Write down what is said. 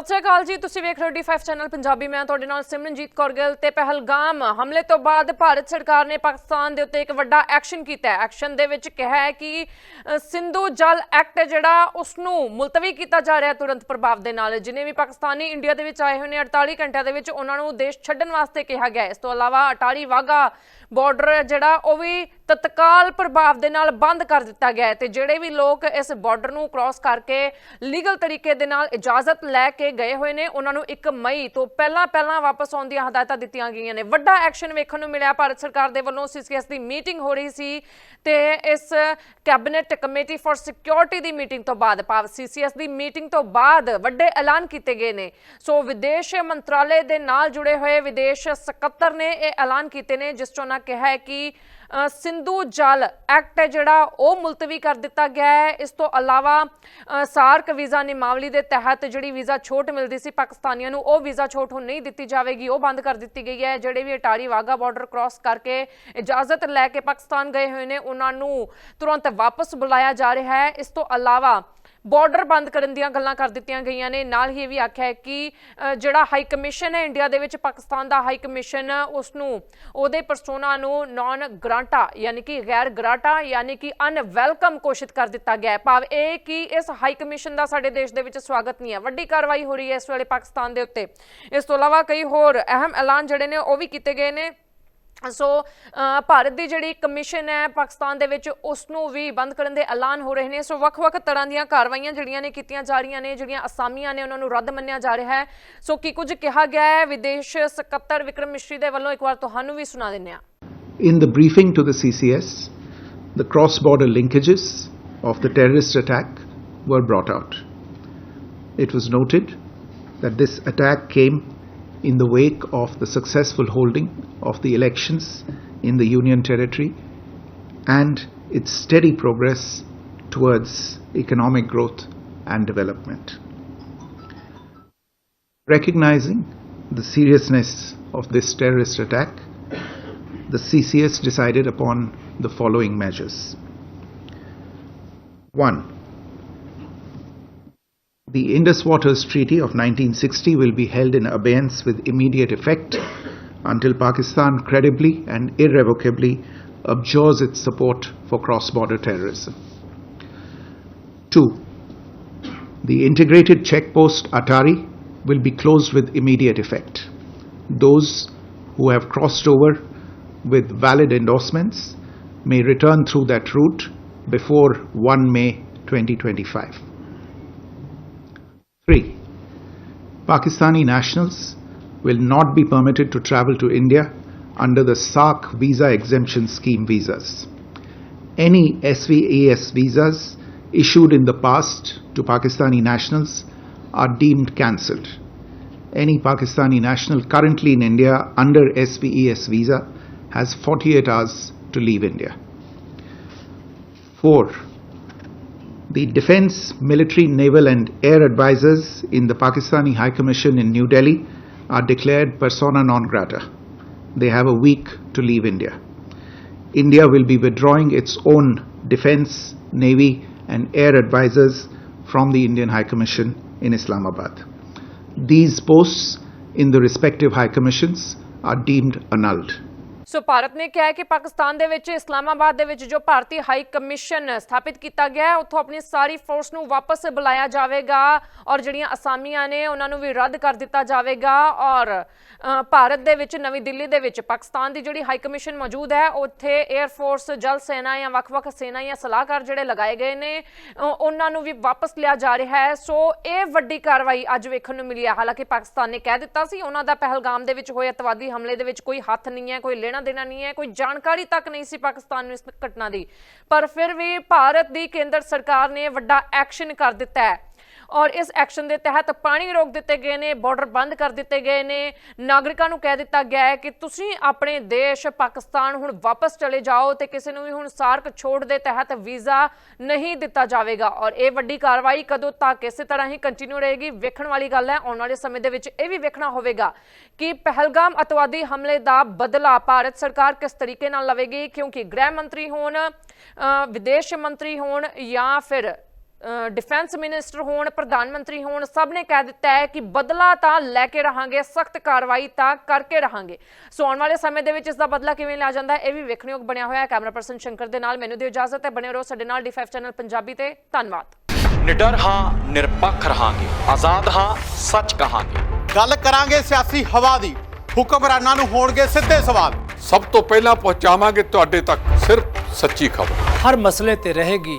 ਸਤਿ ਸ਼੍ਰੀ ਅਕਾਲ ਜੀ, ਤੁਸੀਂ ਵੇਖ ਰਹੇ ਹੋ ਡੀ5 ਚੈਨਲ ਪੰਜਾਬੀ। ਮੈਂ ਤੁਹਾਡੇ ਨਾਲ ਸਿਮਰਨਜੀਤ ਕੌਰ ਗਿੱਲ ਤੇ ਪਹਿਲਗਾਮ। ਹਮਲੇ ਤੋਂ ਬਾਅਦ ਭਾਰਤ ਸਰਕਾਰ ਨੇ ਪਾਕਿਸਤਾਨ ਦੇ ਉੱਤੇ ਇੱਕ ਵੱਡਾ ਐਕਸ਼ਨ ਕੀਤਾ ਹੈ। ਐਕਸ਼ਨ ਦੇ ਵਿੱਚ ਕਿਹਾ ਹੈ ਕਿ ਸਿੰਧੂ ਜਲ ਐਕਟ ਜਿਹੜਾ ਉਸ ਨੂੰ ਮੁਲਤਵੀ ਕੀਤਾ ਜਾ ਰਿਹਾ ਤੁਰੰਤ ਪ੍ਰਭਾਵ ਦੇ ਨਾਲ। ਜਿਨੇ ਵੀ ਪਾਕਿਸਤਾਨੀ ਇੰਡੀਆ ਦੇ ਵਿੱਚ ਆਏ ਹੋਏ ਨੇ 48 ਘੰਟਿਆਂ ਦੇ ਵਿੱਚ ਉਹਨਾਂ ਨੂੰ ਦੇਸ਼ ਛੱਡਣ ਵਾਸਤੇ ਕਿਹਾ ਗਿਆ ਇਸ ਤੋਂ ਇਲਾਵਾ ਅਟਾਰੀ ਵਾਗਾ ਬਾਰਡਰ ਜਿਹੜਾ, ਉਹ ਵੀ ਤਤਕਾਲ ਪ੍ਰਭਾਵ ਦੇ ਨਾਲ ਬੰਦ ਕਰ ਦਿੱਤਾ ਗਿਆ ਹੈ ਤੇ ਜਿਹੜੇ ਵੀ ਲੋਕ ਇਸ ਬਾਰਡਰ ਨੂੰ ਕ੍ਰਾਸ ਕਰਕੇ ਲੀਗਲ ਤਰੀਕੇ ਦੇ ਨਾਲ ਇਜਾਜ਼ਤ ਲੈ ਕੇ ਗਏ ਹੋਏ ਨੇ, ਉਹਨਾਂ ਨੂੰ 1 ਮਈ ਤੋਂ ਪਹਿਲਾਂ ਪਹਿਲਾਂ ਵਾਪਸ ਆਉਣ ਦੀਆਂ ਹਦਾਇਤਾਂ ਦਿੱਤੀਆਂ ਗਈਆਂ ਨੇ। ਵੱਡਾ ਐਕਸ਼ਨ ਵੇਖਣ ਨੂੰ ਮਿਲਿਆ। ਭਾਰਤ ਸਰਕਾਰ ਦੇ ਵੱਲੋਂ ਸੀਸੀਐਸ ਦੀ ਮੀਟਿੰਗ ਹੋ ਰਹੀ ਸੀ ਤੇ ਇਸ ਕੈਬਨਿਟ ਕਮੇਟੀ ਫਾਰ ਸਿਕਿਉਰਿਟੀ ਦੀ ਮੀਟਿੰਗ ਤੋਂ ਬਾਅਦ, ਭਾਵ ਸੀਸੀਐਸ ਦੀ ਮੀਟਿੰਗ ਤੋਂ ਬਾਅਦ ਵੱਡੇ ਐਲਾਨ ਕੀਤੇ ਗਏ ਨੇ। ਸੋ ਵਿਦੇਸ਼ ਮੰਤਰਾਲੇ ਦੇ ਨਾਲ ਜੁੜੇ ਹੋਏ ਵਿਦੇਸ਼ ਸਕੱਤਰ ਨੇ ਇਹ ਐਲਾਨ ਕੀਤੇ ਨੇ, ਜਿਸ 'ਚ ਉਹਨਾਂ ਕਿਹਾ ਹੈ ਕਿ ਸਿੰਧੂ ਜਲ ਐਕਟ ਹੈ ਜਿਹੜਾ ਉਹ ਮੁਲਤਵੀ ਕਰ ਦਿੱਤਾ ਗਿਆ ਹੈ। ਇਸ ਤੋਂ ਇਲਾਵਾ ਸਾਰਕ ਵੀਜ਼ਾ ਨਿਮਾਵਲੀ ਦੇ ਤਹਿਤ ਜਿਹੜੀ ਵੀਜ਼ਾ ਛੋਟ ਮਿਲਦੀ ਸੀ ਪਾਕਿਸਤਾਨੀਆਂ ਨੂੰ, ਉਹ ਵੀਜ਼ਾ ਛੋਟ ਹੁਣ ਨਹੀਂ ਦਿੱਤੀ ਜਾਵੇਗੀ। ਉਹ ਬੰਦ ਕਰ ਦਿੱਤੀ ਗਈ ਹੈ। ਜਿਹੜੇ ਵੀ ਅਟਾਰੀ ਵਾਗਾ ਬਾਰਡਰ ਕ੍ਰਾਸ ਕਰਕੇ ਇਜਾਜ਼ਤ ਲੈ ਕੇ ਪਾਕਿਸਤਾਨ ਗਏ ਹੋਏ ਨੇ, ਉਹਨਾਂ ਨੂੰ ਤੁਰੰਤ ਵਾਪਸ ਬੁਲਾਇਆ ਜਾ ਰਿਹਾ ਹੈ। ਇਸ ਤੋਂ ਇਲਾਵਾ ਬਾਰਡਰ ਬੰਦ ਕਰਨ ਦੀਆਂ ਗੱਲਾਂ ਕਰ ਦਿੱਤੀਆਂ ਗਈਆਂ ਨੇ। ਨਾਲ ਹੀ ਇਹ ਵੀ ਆਖਿਆ ਹੈ ਕਿ ਜਿਹੜਾ ਹਾਈ ਕਮਿਸ਼ਨ ਹੈ ਇੰਡੀਆ ਦੇ ਵਿੱਚ, ਪਾਕਿਸਤਾਨ ਦਾ ਹਾਈ ਕਮਿਸ਼ਨ ਉਸ ਨੂੰ ਉਹਦੇ ਪਰਸੋਨਾ ਨੂੰ ਨਾਨ ਗ੍ਰਾਂਟਾ ਯਾਨੀ ਕਿ ਗੈਰ ਗ੍ਰਾਂਟਾ ਯਾਨੀ ਕਿ ਅਨਵੈਲਕਮ ਘੋਸ਼ਿਤ ਕਰ ਦਿੱਤਾ ਗਿਆ ਹੈ। ਭਾਵ ਇਹ ਕਿ ਇਸ ਹਾਈ ਕਮਿਸ਼ਨ ਦਾ ਸਾਡੇ ਦੇਸ਼ ਦੇ ਵਿੱਚ ਸਵਾਗਤ ਨਹੀਂ ਹੈ। ਵੱਡੀ ਕਾਰਵਾਈ ਹੋ ਰਹੀ ਹੈ ਇਸ ਵੇਲੇ ਪਾਕਿਸਤਾਨ ਦੇ ਉੱਤੇ। ਇਸ ਤੋਂ ਇਲਾਵਾ ਕਈ ਹੋਰ ਅਹਿਮ ਐਲਾਨ ਜਿਹੜੇ ਨੇ ਉਹ ਵੀ ਕੀਤੇ ਗਏ ਨੇ। ਸੋ ਭਾਰਤ ਦੀ ਜਿਹੜੀ ਕਮਿਸ਼ਨ ਹੈ ਪਾਕਿਸਤਾਨ ਦੇ ਵਿੱਚ ਉਸ ਨੂੰ ਵੀ ਬੰਦ ਕਰਨ ਦੇ ਐਲਾਨ ਹੋ ਰਹੇ ਨੇ। ਸੋ ਵੱਖ-ਵੱਖ ਤਰ੍ਹਾਂ ਦੀਆਂ ਕਾਰਵਾਈਆਂ ਜਿਹੜੀਆਂ ਨੇ ਕੀਤੀਆਂ ਜਾ ਰਹੀਆਂ ਨੇ ਜਿਹੜੀਆਂ ਅਸਾਮੀਆਂ ਨੇ ਉਹਨਾਂ ਨੂੰ ਰੱਦ ਮੰਨਿਆ ਜਾ ਰਿਹਾ ਹੈ। ਸੋ ਕੀ ਕੁਝ ਕਿਹਾ ਗਿਆ ਹੈ? ਵਿਦੇਸ਼ ਸਕੱਤਰ ਵਿਕਰਮ ਮਿਸ਼ਰੀ ਦੇ ਵੱਲੋਂ ਇੱਕ ਵਾਰ ਤੁਹਾਨੂੰ ਵੀ ਸੁਣਾ ਦਿੰਦੇ ਹਾਂ। In the briefing to the CCS, the cross border linkages of the terrorist attack were brought out. It was noted that this attack came in the wake of the successful holding of the elections in the Union Territory and its steady progress towards economic growth and development. Recognizing the seriousness of this terrorist attack, the CCS decided upon the following measures. 1. The Indus Waters Treaty of 1960 will be held in abeyance with immediate effect until Pakistan credibly and irrevocably abjures its support for cross border terrorism. 2. The integrated checkpost Atari will be closed with immediate effect. Those who have crossed over with valid endorsements may return through that route before 1 May 2025. 3. Pakistani nationals will not be permitted to travel to India under the SARC visa exemption scheme visas. Any SVAS visas issued in the past to Pakistani nationals are deemed cancelled. Any Pakistani national currently in India under SVES visa has 48 hours to leave India. 4. The defense, military, naval, and air advisors in the Pakistani High Commission in New Delhi are declared persona non grata. They have a week to leave India. India will be withdrawing its own defense, navy, and air advisors from the Indian High Commission in Islamabad. These posts in the respective high commissions are deemed annulled. So Bharat ਨੇ ਕਿਹਾ ਹੈ ਕਿ ਪਾਕਿਸਤਾਨ ਦੇ ਵਿੱਚ, ਇਸਲਾਮਾਬਾਦ ਦੇ ਵਿੱਚ ਜੋ ਭਾਰਤੀ high commission ਸਥਾਪਿਤ ਕੀਤਾ ਗਿਆ ਹੈ, ਉੱਥੋਂ ਆਪਣੀ ਸਾਰੀ ਫੋਰਸ ਨੂੰ ਵਾਪਸ ਬੁਲਾਇਆ ਜਾਵੇਗਾ ਔਰ ਜਿਹੜੀਆਂ ਅਸਾਮੀਆਂ ਨੇ ਉਹਨਾਂ ਨੂੰ ਵੀ ਰੱਦ ਕਰ ਦਿੱਤਾ ਜਾਵੇਗਾ ਔਰ ਭਾਰਤ ਦੇ ਵਿੱਚ, ਨਵੀਂ ਦਿੱਲੀ ਦੇ ਵਿੱਚ ਪਾਕਿਸਤਾਨ ਦੀ ਜਿਹੜੀ ਹਾਈ ਕਮਿਸ਼ਨ ਮੌਜੂਦ ਹੈ, ਉੱਥੇ 에ਅਰ ਫੋਰਸ ਜਲ ਸੈਨਾ ਜਾਂ ਵੱਖ-ਵੱਖ ਸੈਨਾ ਜਾਂ ਸਲਾਹਕਾਰ ਜਿਹੜੇ ਲਗਾਏ ਗਏ ਨੇ ਉਹਨਾਂ ਨੂੰ ਵੀ ਵਾਪਸ ਲਿਆ ਜਾ ਰਿਹਾ ਹੈ। ਸੋ ਇਹ ਵੱਡੀ ਕਾਰਵਾਈ ਅੱਜ ਵੇਖਣ ਨੂੰ ਮਿਲੀ ਹੈ। ਹਾਲਾਂਕਿ ਪਾਕਿਸਤਾਨ ਨੇ ਕਹਿ ਦਿੱਤਾ ਸੀ, ਉਹਨਾਂ ਦਾ ਪਹਿਲਗਾਮ ਦੇ ਵਿੱਚ ਹੋਏ ਅਤਵਾਦੀ ਹਮਲੇ ਦੇ ਵਿੱਚ ਕੋਈ ਹੱਥ ਨਹੀਂ ਹੈ, ਕੋਈ ਲੈਣਾ ਦੇਣਾ ਨਹੀਂ ਹੈ, ਕੋਈ ਜਾਣਕਾਰੀ ਤੱਕ ਨਹੀਂ ਸੀ ਪਾਕਿਸਤਾਨ ਨੂੰ ਇਸ ਘਟਨਾ ਦੀ। ਪਰ ਫਿਰ ਵੀ ਭਾਰਤ ਦੀ ਕੇਂਦਰ ਸਰਕਾਰ ਨੇ ਵੱਡਾ ਐਕਸ਼ਨ ਕਰ ਦਿੱਤਾ ਹੈ। ਔਰ ਇਸ ਐਕਸ਼ਨ ਦੇ ਤਹਿਤ ਪਾਣੀ ਰੋਕ ਦਿੱਤੇ ਗਏ ਨੇ ਬਾਰਡਰ ਬੰਦ ਕਰ ਦਿੱਤੇ ਗਏ ਨੇ। ਨਾਗਰਿਕਾਂ ਨੂੰ ਕਹਿ ਦਿੱਤਾ ਗਿਆ ਹੈ ਕਿ ਤੁਸੀਂ ਆਪਣੇ ਦੇਸ਼ ਪਾਕਿਸਤਾਨ ਹੁਣ ਵਾਪਸ ਚਲੇ ਜਾਓ ਤੇ ਕਿਸੇ ਨੂੰ ਵੀ ਹੁਣ ਸਾਰਕ ਛੋੜ ਦੇ ਤਹਿਤ ਵੀਜ਼ਾ ਨਹੀਂ ਦਿੱਤਾ ਜਾਵੇਗਾ। ਔਰ ਇਹ ਵੱਡੀ ਕਾਰਵਾਈ ਕਦੋਂ ਤੱਕ ਇਸੇ ਤਰ੍ਹਾਂ ਹੀ ਕੰਟੀਨਿਊ ਰਹੇਗੀ ਵੇਖਣ ਵਾਲੀ ਗੱਲ ਹੈ। ਆਉਣ ਵਾਲੇ ਸਮੇਂ ਦੇ ਵਿੱਚ ਇਹ ਵੀ ਵੇਖਣਾ ਹੋਵੇਗਾ ਕਿ ਪਹਿਲਗਾਮ ਅਤਵਾਦੀ ਹਮਲੇ ਦਾ ਬਦਲਾ ਭਾਰਤ ਸਰਕਾਰ ਕਿਸ ਤਰੀਕੇ ਨਾਲ ਲਵੇਗੀ ਕਿਉਂਕਿ ਗ੍ਰਹਿ ਮੰਤਰੀ ਹੋਣ ਅ, ਵਿਦੇਸ਼ ਮੰਤਰੀ ਹੋਣ ਜਾਂ ਫਿਰ ਡਿਫੈਂਸ ਮਿਨਿਸਟਰ ਹੋਣ ਪ੍ਰਧਾਨ ਮੰਤਰੀ ਹੋਣ ਸਭ ਨੇ ਕਹਿ ਦਿੱਤਾ ਹੈ ਕਿ ਬਦਲਾ ਤਾਂ ਲੈ ਕੇ ਰਹਾਂਗੇ ਸਖਤ ਕਾਰਵਾਈ ਤਾਂ ਕਰਕੇ ਰਹਾਂਗੇ। ਸੋ ਆਉਣ ਵਾਲੇ ਸਮੇਂ ਦੇ ਵਿੱਚ ਇਸ ਦਾ ਬਦਲਾ ਕਿਵੇਂ ਲਿਆ ਜਾਂਦਾ ਹੈ ਇਹ ਵੀ ਵੇਖਣਯੋਗ ਬਣਿਆ ਹੋਇਆ ਹੈ। ਕੈਮਰਾ ਪਰਸਨ ਸ਼ੰਕਰ ਦੇ ਨਾਲ ਮੈਨੂੰ ਦਿਓ ਇਜਾਜ਼ਤ ਹੈ ਬਣੇ ਰਹੋ ਸਾਡੇ ਨਾਲ ਡੀ5 ਚੈਨਲ ਪੰਜਾਬੀ ਤੇ। ਧੰਨਵਾਦ। ਨਿਡਰ ਹਾਂ ਨਿਰਪੱਖ ਰਹਾਂਗੇ ਆਜ਼ਾਦ ਹਾਂ ਸੱਚ ਕਹਾਂਗੇ। ਗੱਲ ਕਰਾਂਗੇ ਸਿਆਸੀ ਹਵਾ ਦੀ ਹੁਕਮਰਾਨਾਂ ਨੂੰ ਹੋਣਗੇ ਸਿੱਧੇ ਸਵਾਲ। ਸਭ ਤੋਂ ਪਹਿਲਾਂ ਪਹੁੰਚਾਵਾਂਗੇ ਤੁਹਾਡੇ ਤੱਕ ਸਿਰਫ ਸੱਚੀ ਖਬਰ। ਹਰ ਮਸਲੇ ਤੇ ਰਹੇਗੀ